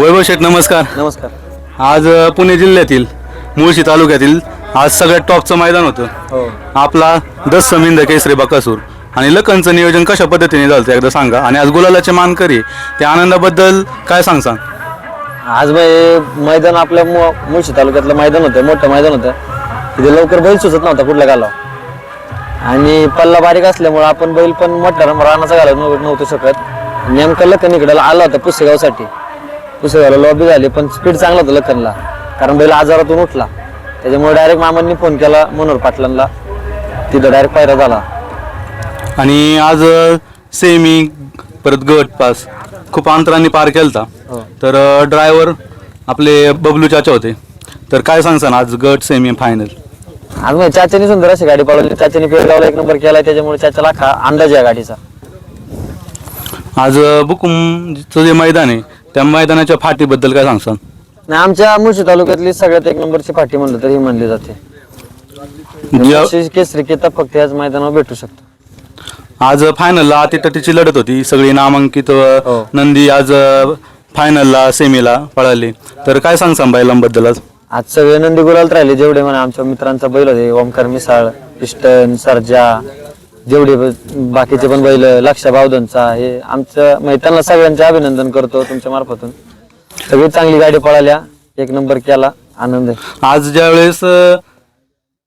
वैभव शेठ नमस्कार. नमस्कार. आज अ, पुणे जिल्ह्यातील मुळशी तालुक्यातील आज सगळ्यात टॉपचं मैदान होतं. हो. आपला दस समिंद केसरी बकासूर आणि लखनचं नियोजन कशा पद्धतीने झालं ते एकदा सांगा. आणि आज गुलालाचे मानकरी त्या आनंदाबद्दल काय सांगसान आज बाई मैदान आपल्या मु- मुळशी तालुक्यातलं मैदान होतं मोठं मैदान होतं. तिथे लवकर बैल सुचत नव्हता कुठल्या गाला आणि पल्ला बारीक असल्यामुळे आपण बैल पण मोठ्या रानाचा घालत नव्ह- नव्हतो शकत. नेमकं लखन इकडे आला होता पुसेगावसाठी. पुसेगावला लॉबी झाली पण स्पीड चांगला होता लखनला. कारण बैल आजारातून उठला. त्याच्यामुळे डायरेक्ट मामांनी फोन केला मनोहर पाटलांना. तिथं डायरेक्ट पायरा झाला. आणि आज सेमी परत गट पास खूप अंतरांनी पार केलता. हो. तर ड्रायव्हर आपले बबलू चाचा होते. तर काय सांगसान आज गट सेमी फायनल आज म्हणजे चाच्यानी सुंदर अशी गाडी पळवली. चाच्यानी पेडगावला एक नंबर केला त्याच्यामुळे चाच्याला अख्खा अंदाज आहे गाडीचा. आज बुकुमचं जे मैदान आहे त्या मैदानाच्या फाटीबद्दल काय सांगसान? नाही आमच्या मुळशी तालुक्यातली सगळ्यात एक नंबरची पाठी म्हणलं तरी म्हणली जाते. ज्या- मुळशी केसरी किताब फक्त याच मैदानावर भेटू शकतो. आज फायनलला अटीतटीची लढत होती. सगळी नामांकित हो. नंदी आज फायनलला सेमीला पळाली. तर काय सांगसान बैलांबद्दल आज? आज सगळे नंदी गुलाल राहिले. जेवढे म्हणा आमच्या मित्रांचा बैल होते. ओमकार मिसाळ पिस्टन सर्जा जेवढे बाकीचे पण बैल लक्ष बावधनचा हे आमचं म्हणजे त्यांना सगळ्यांचे अभिनंदन करतो तुमच्या मार्फतून. सगळी चांगली गाडी पळाल्या एक नंबर केला आनंद आहे. आज ज्या वेळेस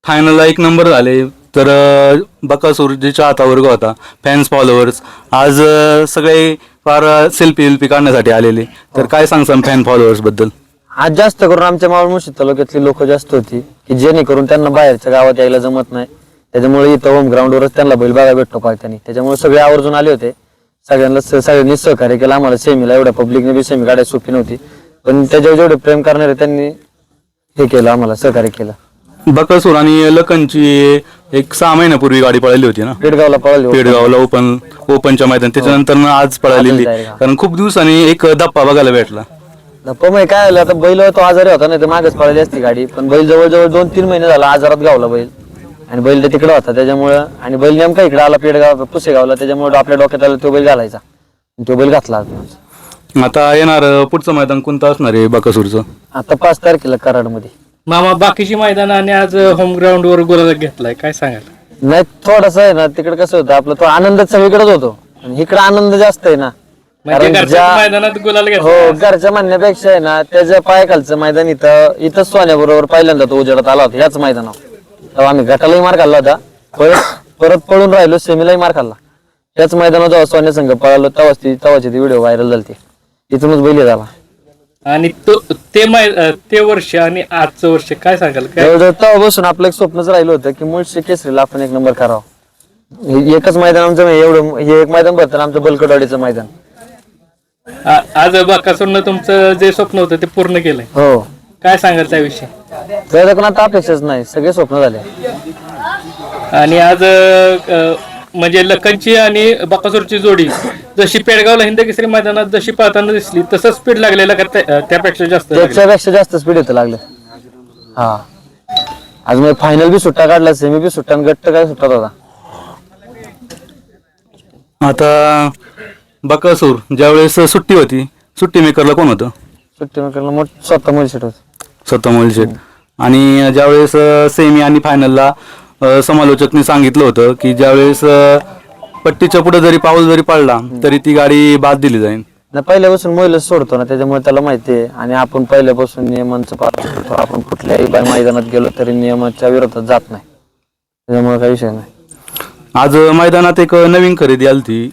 फायनलला एक नंबर झाले तर अ, बकासूर जे चाहता वर्ग होता फॅन्स फॉलोअर्स आज अ, सगळे फार सेल्फी विल्फी काढण्यासाठी आलेले. तर काय सांगसान फॅन फॉलोअर्सबद्दल? आज जास्त करून आमच्या मावळ मुळशी तालुक्यातली लोक जास्त होती की जेणेकरून त्यांना बाहेरच्या गावात यायला जमत नाही. त्याच्यामुळे इथं होम ग्राउंडवरच त्यांना बैल बघायला भेटतो पाहत्यानी त्याच्यामुळे सगळे आवर्जून आले होते. सगळ्यांना सगळ्यांनी सहकार्य केलं. आम्हाला सेमीला एवढ्या पब्लिकने बी सेमी काढायला सोपी नव्हती. पण त्याच्यावर जेवढे प्रेम करणारे त्यांनी हे केलं आम्हाला सहकार्य केलं. बकासूर आणि लखनची एक सहा महिन्यापूर्वी गाडी पळाली होती ना? पेडगावला पळाली पेडगावला ओपन ओपनच्या मैदान. त्याच्यानंतर ना आज पळालेली. कारण खूप दिवसांनी एक धप्पा बघायला भेटला. पण काय झालं आता बैल तो आजारी होता नाही तर मागच पळाली असती गाडी. पण बैल जवळजवळ दोन तीन महिने झाला आजारात गावला बैल. आणि बैल तर तिकडे होता त्याच्यामुळं आणि बैल नेमका इकडे आला पेडगाव पुसेगावला त्याच्यामुळे आपल्या डोक्यात आला तो बैल घालायचा. आणि तो बैल घातला. आता येणार पुढचं मैदान कोणतं असणार आहे बकासूरचं? आता पाच तारखेला कराडमध्ये. मामा बाकीची मैदान आणि आज होम ग्राउंड वर गोला घेतलाय काय सांगाल? नाही थोडस आहे ना तिकडे कसं होतं आपलं तो आनंद सगळीकडेच होतो. आणि इकडे आनंद जास्त आहे ना. म्हणजे हो घरच्या म्हणण्यापेक्षा आहे ना त्याच्या पायाखालचं मैदान इथं इथं सोन्याबरोबर पहिल्यांदा तो उजेडात आला होता याच मैदानावर. तेव्हा आम्ही गटालाही मार खाल्ला होता. परत परत पळून राहिलो सेमीलाही मार खाल्ला. त्याच मैदानावर जेव्हा सोन्या संघ पळालो तेव्हाच ती तेव्हाची ती व्हिडिओ व्हायरल झाली तिथूनच बैल झाला आणि तो ते मै ते वर्ष आणि आजचं वर्ष काय सांगाल? काय? जवळजवळ तेव्हा बसून आपलं एक स्वप्नच राहिलं होतं की मुळशी केसरीला आपण एक नंबर करावं. हे एकच मैदान आमचं एवढं हे एक मैदान भरतं आमचं बलकटवाडीचं मैदान. आ- आज बाकासूरनं तुमचं जे स्वप्न होतं ते पूर्ण केलंय. हो. काय सांगाल त्याविषयी? आता अपेक्षाच नाही सगळे स्वप्न झाले. आणि आज अं, म्हणजे लखनची आणि बाकासूरची जोडी जशी पेडगावला हिंद केसरी मैदानात जशी पळताना दिसली तसं स्पीड लागलेलं का त्या- त्यापेक्षा जास्त लागलं? त्याच्यापेक्षा जास्त स्पीड येतं लागलं. हा. आज मी फायनल बी सुट्टा काढला सेमी बी सुट्टा आणि गट्ट काय सुट्टात होता? आता बकासूर ज्यावेळेस सुट्टी होती सुट्टी मेकरला कोण होतं? सुट्टी मेकरला मोठ स्वतः सुट होत. स्वतः मोहिल शेठ आणि ज्यावेळेस सेमी आणि फायनलला समालोचकने सांगितलं होतं की ज्यावेळेस पट्टीच्या पुढे जरी पाऊल जरी पडला तरी ती गाडी बाद दिली जाईल. ना पहिल्यापासून महिला सोडतो ना त्याच्यामुळे त्याला माहिती आहे. आणि आपण पहिल्यापासून नियमांचं पालन करतो. आपण कुठल्याही बाय मैदानात गेलो तरी नियमाच्या विरोधात जात नाही. त्याच्यामुळे काही विषय नाही. आज मैदानात एक नवीन खरेदी आली ती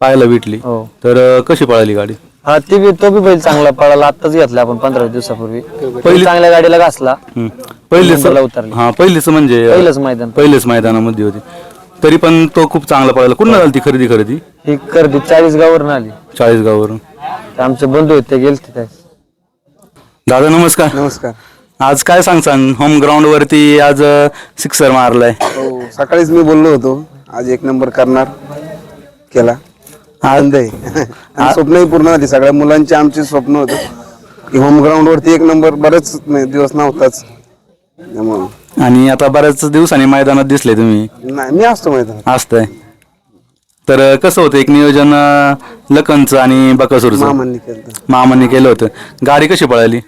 पाहायला भेटली. हो. तर कशी पळाली गाडी? हा ती बी तो बी बैल चांगला पळाला. आत्ताच घेतला आपण पंधरा दिवसापूर्वी. पहिली- चांगल्या गाडीला घासला. पहिलीच नंबरला उतरली. हा पहिलीच म्हणजे अ, पहिलंच मैदान. पहिलेच मैदानामध्ये होती. तरी पण तो खूप चांगला पळाला. कुठं झाली ती खरेदी खरेदी? ही गर्दी चाळीस गावावरून आली. चाळीसगाववरून. ते आमचे बंधू आहेत ते गेलते त्यावेळेस. दादा नमस्कार. नमस्कार. आज काय सांगसान? होम ग्राउंड वरती आज सिक्सर मारलाय. हो सकाळीच मी बोललो होतो. आज एक नंबर करणार केला. आनंद आहे. आणि स्वप्नही पूर्ण झाली. सगळ्या मुलांची आमची स्वप्न होतं. की होम ग्राउंड वरती एक नंबर बरेच दिवस नव्हताच. त्यामुळं. आणि आता बऱ्याच दिवसांनी मैदानात दिसले तुम्ही. नाही मी असतो मैदानात. असतंय. तर कसं होतं? एक नियोजन अं, लखनचं आणि बकासूरचं. मामांनी केलं मामांनी केलं होतं. गाडी कशी पळाली?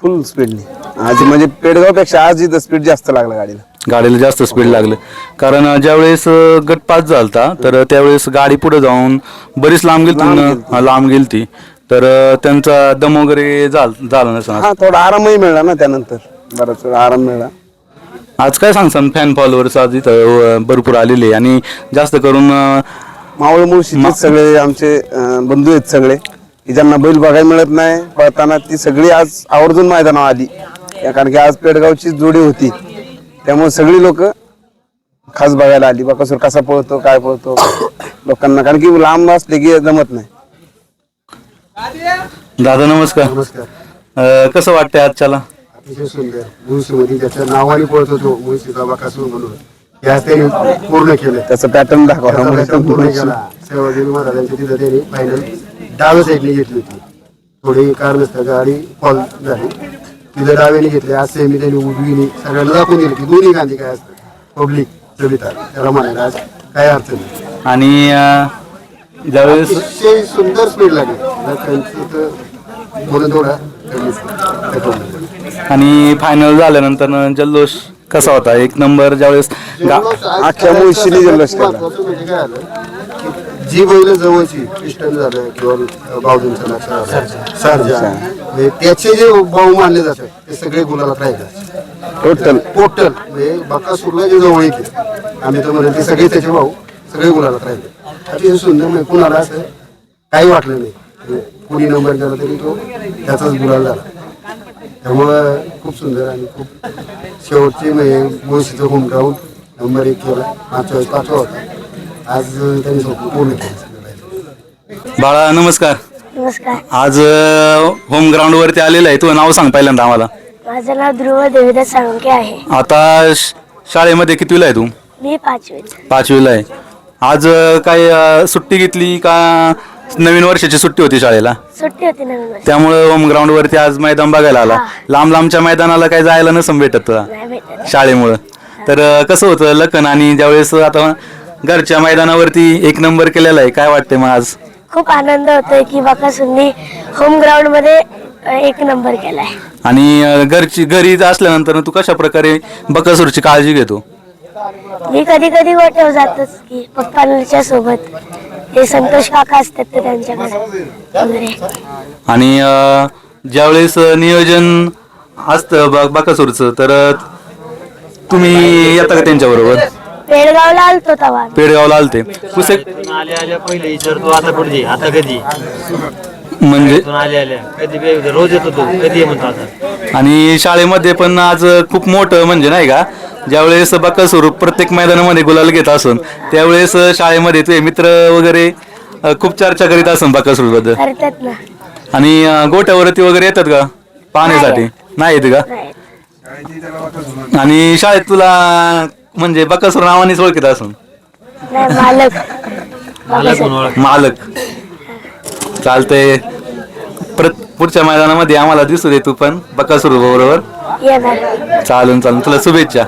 फुल स्पीडने आज म्हणजे पेडगावपेक्षा आज इथं स्पीड जास्त लागला गाडीला. गाडीला जास्त स्पीड लागलं. कारण ज्यावेळेस गट पास झालता तर त्यावेळेस गाडी पुढे जाऊन बरीच लांब गेलती न- लांब गेलती. तर अं, त्यांचा दम वगैरे झाल नसणार हा थोडा आरामही मिळाला ना त्यानंतर. बराच आराम मिळाला. आज काय सांगसान फॅन फॉलोअर्स आज इथं भरपूर आलेले आणि जास्त करून मावळ मुळशीचे सगळे आमचे बंधू आहेत सगळे. की ज्यांना बैल बघायला मिळत नाही पळताना ती सगळी आज आवर्जून मैदानावर आली. कारण की आज पेडगावची जोडी होती. त्यामुळे सगळी लोक खास बघायला आली बकासूर कसा पळतो काय पळतो लोकांना. कारण की लांब असले की जमत नाही. दादा नमस्कार. नमस्कार. अं, कसं वाटतंय आजच्याला? अतिशय सुंदर. मुळशीमध्ये त्याच्या नावाने पळत होतो बकासूर म्हणून. त्याने पूर्ण केलं त्याचा पॅटर्न दाखवा. त्याचा प्रयत्न पूर्ण केला. सेवादेवी महाराजांच्या तिथं त्यांनी फायनल डाव्या साईडने घेतली होती. थोडी कारण गाडी फॉल झाली. तिथं घेतली आज सेमी त्यांनी उजवीने सगळ्यांना दाखवून दिली की दोन्ही गांधी काय असतं पब्लिक सविता त्याला म्हणायला आज काय अर्थ नाही. आणि अं, ज्यावेळेस अतिशय सुंदर स्पीड लागली. त्यांचं तर बोलून थोडा कमी आणि फायनल झाल्यानंतर जल्लोष कसा होता? एक नंबर ज्यावेळेस गा- मुळशीने जल्लोष केला. महत्वाचं म्हणजे काय आलं? की जी बैल जवळची पिस्टन झालं किंवा बावधूंचं लक्ष सर्जा म्हणजे त्याचे जे भाऊ मानले जातात ते सगळे गुलालात राहिले टोटल टोटल म्हणजे बाकासूरला जे जवळ येते आम्ही तर म्हणेल ते सगळे त्याचे भाऊ सगळे गुलालात राहिले अतिशय सुंदर म्हणजे कुणाला असं काही वाटलं नाही. म्हणजे कुणी नंबर केला तरी तो त्याचाच गुलाल झाला. त्यामुळं खूप सुंदर आणि खूप शेवटची म्हणजे मुळशीचं होम ग्राउंड नंबर एक केला. मागच्या वेळेस पाचवा होता. आज पूर्ण केलं बाळा नमस्कार. नमस्कार. आज होम ग्राउंड वरती आलेलं आहे. तुझं नाव सांग पहिल्यांदा आम्हाला. माझं नाव ध्रुव देविदास साळुंके आहे. आता श- शाळेमध्ये कितवीला आहे तू? मी पाचवीत. पाचवीला आहे. आज अं, काय अं, सुट्टी घेतली का नवीन वर्षाची सुट्टी होती शाळेला? सुट्टी होती नवीन वर्ष त्यामुळे होम ग्राउंड वरती आज मैदान बघायला आला. लांब लांबच्या मैदानाला काय जायला नसं भेटत. तुला नाही भेटत. शाळेमुळं. तर अं, कसं होतं? लखन आणि ज्यावेळेस आता घरच्या मैदानावरती एक नंबर केलेला आहे. काय वाटते मग आज? खूप आनंद होतोय की बकासूरनी होम ग्राउंडमध्ये एक नंबर केलाय. आणि अं, घरची घरी असल्यानंतर तू कशा प्रकारे बकासूरची काळजी घेतो? मी कधी कधी गोठ्यावर जातच की पप्पांच्या सोबत. हे संतोष काका असतात ते त्यांच्याकडे वगैरे आणि अं, ज्यावेळेस नियोजन असतं बकासूरचं तर तुम्ही येता का त्यांच्याबरोबर? पेडगावला आलतो तवा. पेडगावला आलते. कुसे आले आल्या पहिले विचारतो आता पुढे आता कधी? म्हणजे इथून आले आल्या कधी बी- रोज येतो तो कधी ये म्हणतो आता? आणि शाळेमध्ये पण आज खूप मोठं म्हणजे नाही का ज्यावेळेस बकासूर प्रत्येक मैदानामध्ये गुलाल घेत असून त्यावेळेस शाळेमध्ये तुझे मित्र वगैरे अं, खूप चर्चा करीत असून बकासूरबद्दल करतात ना. आणि अं, गोट्यावरती वगैरे येतात का? पाहण्यासाठी? नाही येत. का? आणि शाळेत तुला म्हणजे बकासूर नावानेच ओळखीत असून? नाही मालक. मालक चालतंय. प्रत पुढच्या मैदानामध्ये आम्हाला दिसू दे तू पण बकासूर बरोबर. येणार. चालून चालून. तुला शुभेच्छा.